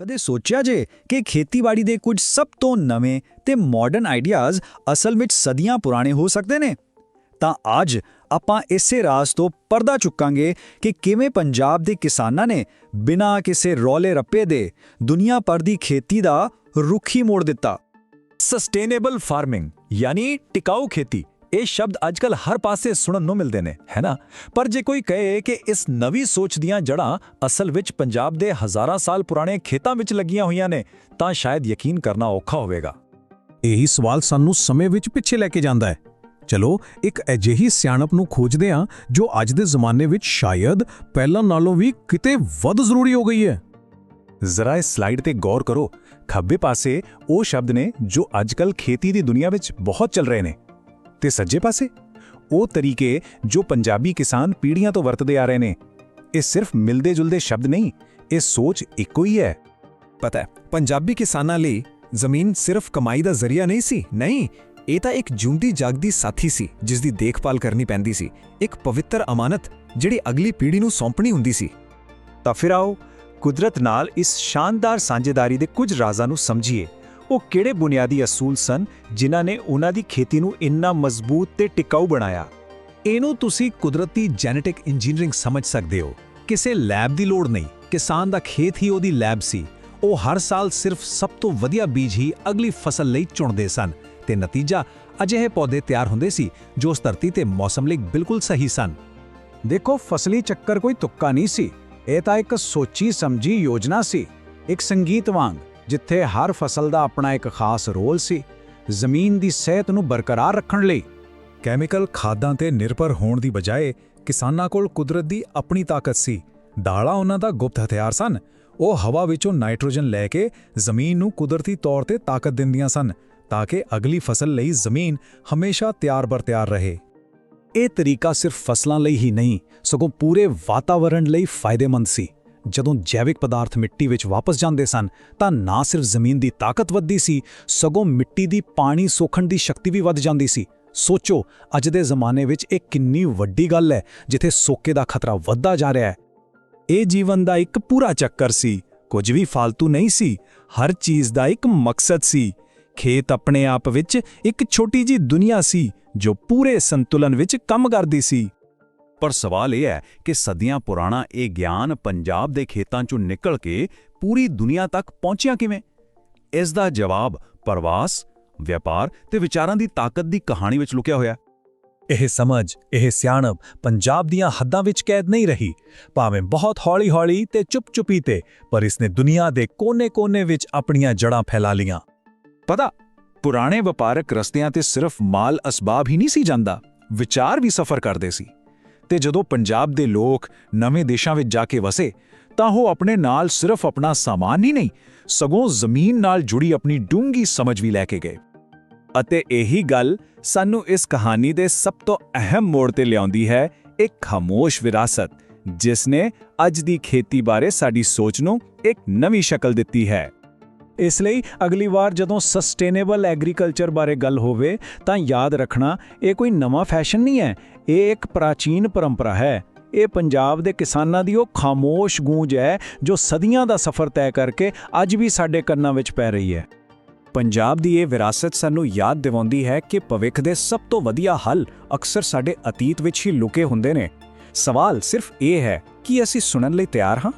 ਕਦੇ ਸੋਚਿਆ ਜੇ ਕਿ ਖੇਤੀਬਾੜੀ ਦੇ ਕੁਝ ਸਭ ਤੋਂ ਨਵੇਂ ਤੇ ਮਾਡਰਨ ਆਈਡੀਆਜ਼ ਅਸਲ ਵਿੱਚ ਸਦੀਆਂ ਪੁਰਾਣੇ ਹੋ ਸਕਦੇ ਨੇ? ਤਾਂ ਅੱਜ ਆਪਾਂ ਇਸੇ ਰਾਜ਼ ਤੋਂ ਪਰਦਾ ਚੁੱਕਾਂਗੇ ਕਿ ਕਿਵੇਂ ਪੰਜਾਬ ਦੇ ਕਿਸਾਨਾਂ ਨੇ ਬਿਨਾਂ ਕਿਸੇ ਰੌਲੇ ਰੱਪੇ ਦੇ ਦੁਨੀਆ ਭਰ ਦੀ ਖੇਤੀ ਦਾ ਰੁਖੀ ਮੋੜ ਦਿੱਤਾ। ਸਸਟੇਨੇਬਲ ਫਾਰਮਿੰਗ ਯਾਨੀ ਟਿਕਾਊ ਖੇਤੀ। ਇਹ ਸ਼ਬਦ ਅੱਜਕੱਲ ਹਰ ਪਾਸੇ ਸੁਣਨ ਨੂੰ ਮਿਲਦੇ ਨੇ ਹੈ ਨਾ? ਪਰ ਜੇ ਕੋਈ ਕਹੇ ਕਿ ਇਸ ਨਵੀਂ ਸੋਚ ਦੀਆਂ ਜੜ੍ਹਾਂ ਅਸਲ ਵਿੱਚ ਪੰਜਾਬ ਦੇ ਹਜ਼ਾਰਾਂ ਸਾਲ ਪੁਰਾਣੇ ਖੇਤਾਂ ਵਿੱਚ ਲੱਗੀਆਂ ਹੋਈਆਂ ਨੇ ਤਾਂ ਸ਼ਾਇਦ ਯਕੀਨ ਕਰਨਾ ਔਖਾ ਹੋਵੇਗਾ। ਇਹੀ ਸਵਾਲ ਸਾਨੂੰ ਸਮੇਂ ਵਿੱਚ ਪਿੱਛੇ ਲੈ ਕੇ ਜਾਂਦਾ ਹੈ। ਚਲੋ ਇੱਕ ਅਜਿਹੀ ਸਿਆਣਪ ਨੂੰ ਖੋਜਦੇ ਹਾਂ ਜੋ ਅੱਜ ਦੇ ਜ਼ਮਾਨੇ ਵਿੱਚ ਸ਼ਾਇਦ ਪਹਿਲਾਂ ਨਾਲੋਂ ਵੀ ਕਿਤੇ ਵੱਧ ਜ਼ਰੂਰੀ ਹੋ ਗਈ ਹੈ। ਜ਼ਰਾ ਇਸ ਸਲਾਈਡ ਤੇ ਗੌਰ ਕਰੋ। ਖੱਬੇ ਪਾਸੇ ਉਹ ਸ਼ਬਦ ਨੇ ਜੋ ਅੱਜਕੱਲ ਖੇਤੀ ਦੀ ਦੁਨੀਆ ਵਿੱਚ ਬਹੁਤ ਚੱਲ ਰਹੇ ਨੇ। ਤੇ ਸੱਜੇ ਪਾਸੇ? ਉਹ ਤਰੀਕੇ ਜੋ ਪੰਜਾਬੀ ਕਿਸਾਨ ਪੀੜ੍ਹੀਆਂ ਤੋਂ ਵਰਤਦੇ ਆ ਰਹੇ ਨੇ। ਇਹ ਸਿਰਫ ਮਿਲਦੇ ਜੁਲਦੇ ਸ਼ਬਦ ਨਹੀਂ ਇਹ ਸੋਚ ਇੱਕੋ ਹੀ ਹੈ। ਪਤਾ ਹੈ ਪੰਜਾਬੀ ਕਿਸਾਨਾਂ ਲਈ ਜ਼ਮੀਨ ਸਿਰਫ ਕਮਾਈ ਦਾ ਜ਼ਰੀਆ ਨਹੀਂ ਸੀ ਨਹੀਂ ਇਹ ਤਾਂ ਇੱਕ ਜਿਉਂਦੀ ਜਾਗਦੀ ਸਾਥੀ ਸੀ ਜਿਸ ਦੀ ਦੇਖਭਾਲ ਕਰਨੀ ਪੈਂਦੀ ਸੀ। ਇੱਕ ਪਵਿੱਤਰ ਅਮਾਨਤ ਜਿਹੜੀ ਅਗਲੀ ਪੀੜ੍ਹੀ ਨੂੰ ਸੌਂਪਣੀ ਹੁੰਦੀ ਸੀ। ਤਾਂ ਫਿਰ ਆਓ ਕੁਦਰਤ ਨਾਲ ਇਸ ਸ਼ਾਨਦਾਰ ਸਾਂਝੇਦਾਰੀ ਦੇ ਕੁਝ ਰਾਜ਼ਾਂ ਨੂੰ ਸਮਝੀਏ। ਉਹ ਕਿਹੜੇ ਬੁਨਿਆਦੀ ਅਸੂਲ ਸਨ ਜਿਨ੍ਹਾਂ ਨੇ ਉਹਨਾਂ ਦੀ ਖੇਤੀ ਨੂੰ ਇੰਨਾ ਮਜ਼ਬੂਤ ਤੇ ਟਿਕਾਊ ਬਣਾਇਆ? ਇਹਨੂੰ ਤੁਸੀਂ ਕੁਦਰਤੀ ਜੈਨੇਟਿਕ ਇੰਜੀਨੀਅਰਿੰਗ ਸਮਝ ਸਕਦੇ ਹੋ। ਕਿਸੇ ਲੈਬ ਦੀ ਲੋੜ ਨਹੀਂ। ਕਿਸਾਨ ਦਾ ਖੇਤ ਹੀ ਉਹਦੀ ਲੈਬ ਸੀ। ਉਹ ਹਰ ਸਾਲ ਸਿਰਫ ਸਭ ਤੋਂ ਵਧੀਆ ਬੀਜ ਹੀ ਅਗਲੀ ਫਸਲ ਲਈ ਚੁਣਦੇ ਸਨ ਤੇ ਨਤੀਜਾ ਅਜਿਹੇ ਪੌਦੇ ਤਿਆਰ ਹੁੰਦੇ ਸੀ ਜੋ ਉਸ ਧਰਤੀ ਤੇ ਮੌਸਮ ਲਈ ਬਿਲਕੁਲ ਸਹੀ ਸਨ। ਦੇਖੋ, ਫਸਲੀ ਚੱਕਰ ਕੋਈ ਤੁੱਕਾ ਨਹੀਂ ਸੀ। ਇਹ ਤਾਂ ਇੱਕ ਸੋਚੀ ਸਮਝੀ ਯੋਜਨਾ ਸੀ। ਇੱਕ ਸੰਗੀਤ ਵਾਂਗ। ਜਿੱਥੇ ਹਰ ਫਸਲ ਦਾ ਆਪਣਾ ਇੱਕ ਖਾਸ ਰੋਲ ਸੀ, ਜ਼ਮੀਨ ਦੀ ਸਿਹਤ ਨੂੰ ਬਰਕਰਾਰ ਰੱਖਣ ਲਈ। ਕੈਮੀਕਲ ਖਾਦਾਂ ਤੇ ਨਿਰਭਰ ਹੋਣ ਦੀ ਬਜਾਏ ਕਿਸਾਨਾਂ ਕੋਲ ਕੁਦਰਤ ਦੀ ਆਪਣੀ ਤਾਕਤ ਸੀ। ਦਾਲਾਂ ਉਹਨਾਂ ਦਾ ਗੁਪਤ ਹਥਿਆਰ ਸਨ। ਉਹ ਹਵਾ ਵਿੱਚੋਂ ਨਾਈਟ੍ਰੋਜਨ ਲੈ ਕੇ ਜ਼ਮੀਨ ਨੂੰ ਕੁਦਰਤੀ ਤੌਰ ਤੇ ਤਾਕਤ ਦਿੰਦੀਆਂ ਸਨ, ਤਾਂ ਕਿ ਅਗਲੀ ਫਸਲ ਲਈ ਜ਼ਮੀਨ ਹਮੇਸ਼ਾ ਤਿਆਰ-ਬਰ ਤਿਆਰ ਰਹੇ। ਇਹ ਤਰੀਕਾ ਸਿਰਫ ਫਸਲਾਂ ਲਈ ਹੀ ਨਹੀਂ, ਸਗੋਂ ਪੂਰੇ ਵਾਤਾਵਰਣ ਲਈ ਫਾਇਦੇਮੰਦ ਸੀ। ਜਦੋਂ ਜੈਵਿਕ ਪਦਾਰਥ ਮਿੱਟੀ ਵਿੱਚ ਵਾਪਸ ਜਾਂਦੇ ਸਨ, ਤਾਂ ਨਾ ਸਿਰਫ ਜ਼ਮੀਨ ਦੀ ਤਾਕਤ ਵੱਧਦੀ ਸੀ, ਸਗੋਂ ਮਿੱਟੀ ਦੀ ਪਾਣੀ ਸੋਖਣ ਦੀ ਸ਼ਕਤੀ ਵੀ ਵੱਧ ਜਾਂਦੀ ਸੀ। ਸੋਚੋ, ਅੱਜ ਦੇ ਜ਼ਮਾਨੇ ਵਿੱਚ ਇਹ ਕਿੰਨੀ ਵੱਡੀ ਗੱਲ ਹੈ, ਜਿੱਥੇ ਸੋਕੇ ਦਾ ਖਤਰਾ ਵੱਧਦਾ ਜਾ ਰਿਹਾ ਹੈ। ਇਹ ਜੀਵਨ ਦਾ ਇੱਕ ਪੂਰਾ ਚੱਕਰ ਸੀ, ਕੁਝ ਵੀ ਫालतू ਨਹੀਂ ਸੀ, ਹਰ ਚੀਜ਼ ਦਾ ਇੱਕ ਮਕਸਦ ਸੀ। ਖੇਤ ਆਪਣੇ ਆਪ ਵਿੱਚ ਇੱਕ ਛੋਟੀ ਜੀ ਦੁਨੀਆ ਸੀ, ਜੋ ਪੂਰੇ ਸੰਤੁਲਨ ਵਿੱਚ ਕੰਮ ਕਰਦੀ ਸੀ। ਪਰ ਸਵਾਲ ਇਹ ਹੈ ਕਿ ਸਦੀਆਂ ਪੁਰਾਣਾ ਇਹ ਗਿਆਨ ਪੰਜਾਬ ਦੇ ਖੇਤਾਂ ਚੋਂ ਨਿਕਲ ਕੇ ਪੂਰੀ ਦੁਨੀਆ ਤੱਕ ਪਹੁੰਚਿਆ ਕਿਵੇਂ? ਇਸ ਦਾ ਜਵਾਬ ਪ੍ਰਵਾਸ, ਵਪਾਰ ਤੇ ਵਿਚਾਰਾਂ ਦੀ ਤਾਕਤ ਦੀ ਕਹਾਣੀ ਵਿੱਚ ਲੁਕਿਆ ਹੋਇਆ। ਇਹ ਸਮਝ, ਇਹ ਸਿਆਣਪ ਪੰਜਾਬ ਦੀਆਂ ਹੱਦਾਂ ਵਿੱਚ ਕੈਦ ਨਹੀਂ ਰਹੀ। ਭਾਵੇਂ ਬਹੁਤ ਹੌਲੀ-ਹੌਲੀ ਤੇ ਚੁੱਪ-ਚੁਪੀ ਤੇ, ਪਰ ਇਸਨੇ ਦੁਨੀਆ ਦੇ ਕੋਨੇ-ਕੋਨੇ ਵਿੱਚ ਆਪਣੀਆਂ ਜੜਾਂ ਫੈਲਾ ਲੀਆਂ ਪਤਾ, ਪੁਰਾਣੇ ਵਪਾਰਕ ਰਸਤਿਆਂ ਤੇ ਸਿਰਫ ਮਾਲ ਅਸਬਾਬ ਹੀ ਨਹੀਂ ਸੀ ਜਾਂਦਾ। ਵਿਚਾਰ ਵੀ ਸਫ਼ਰ ਕਰਦੇ ਸੀ। ਤੇ ਜਦੋਂ ਪੰਜਾਬ ਦੇ ਲੋਕ ਨਵੇਂ ਦੇਸ਼ਾਂ ਵਿੱਚ ਜਾ ਕੇ ਵਸੇ, ਤਾਂ ਉਹ ਆਪਣੇ ਨਾਲ ਸਿਰਫ ਆਪਣਾ ਸਾਮਾਨ ਹੀ ਨਹੀਂ, ਸਗੋਂ ਜ਼ਮੀਨ ਨਾਲ ਜੁੜੀ ਆਪਣੀ ਡੂੰਗੀ ਸਮਝ ਵੀ ਲੈ ਕੇ ਗਏ। ਅਤੇ ਇਹੀ ਗੱਲ ਸਾਨੂੰ ਇਸ ਕਹਾਣੀ ਦੇ ਸਭ ਤੋਂ ਅਹਿਮ ਮੋੜ ਤੇ ਲਿਆਉਂਦੀ ਹੈ, ਇੱਕ ਖਾਮੋਸ਼ ਵਿਰਾਸਤ, ਜਿਸ ਨੇ ਅੱਜ ਦੀ ਖੇਤੀ ਬਾਰੇ ਸਾਡੀ ਸੋਚ ਨੂੰ ਇੱਕ ਨਵੀਂ ਸ਼ਕਲ ਦਿੱਤੀ ਹੈ। ਇਸ ਲਈ ਅਗਲੀ ਵਾਰ ਜਦੋਂ ਸਸਟੇਨੇਬਲ ਐਗਰੀਕਲਚਰ ਬਾਰੇ ਗੱਲ ਹੋਵੇ ਤਾਂ ਯਾਦ ਰੱਖਣਾ, ਇਹ ਕੋਈ ਨਵਾਂ ਫੈਸ਼ਨ ਨਹੀਂ ਹੈ, ਇਹ ਇੱਕ ਪ੍ਰਾਚੀਨ ਪਰੰਪਰਾ ਹੈ। ਇਹ ਪੰਜਾਬ ਦੇ ਕਿਸਾਨਾਂ ਦੀ ਉਹ ਖਾਮੋਸ਼ ਗੂੰਜ ਹੈ ਜੋ ਸਦੀਆਂ ਦਾ ਸਫ਼ਰ ਤੈਅ ਕਰਕੇ ਅੱਜ ਵੀ ਸਾਡੇ ਕੰਨਾਂ ਵਿੱਚ ਪੈ ਰਹੀ ਹੈ। ਪੰਜਾਬ ਦੀ ਇਹ ਵਿਰਾਸਤ ਸਾਨੂੰ ਯਾਦ ਦਿਵਾਉਂਦੀ ਹੈ ਕਿ ਭਵਿੱਖ ਦੇ ਸਭ ਤੋਂ ਵਧੀਆ ਹੱਲ ਅਕਸਰ ਸਾਡੇ ਅਤੀਤ ਵਿੱਚ ਹੀ ਲੁਕੇ ਹੁੰਦੇ ਨੇ। ਸਵਾਲ ਸਿਰਫ ਇਹ ਹੈ ਕਿ ਅਸੀਂ ਸੁਣਨ ਲਈ ਤਿਆਰ ਹਾਂ?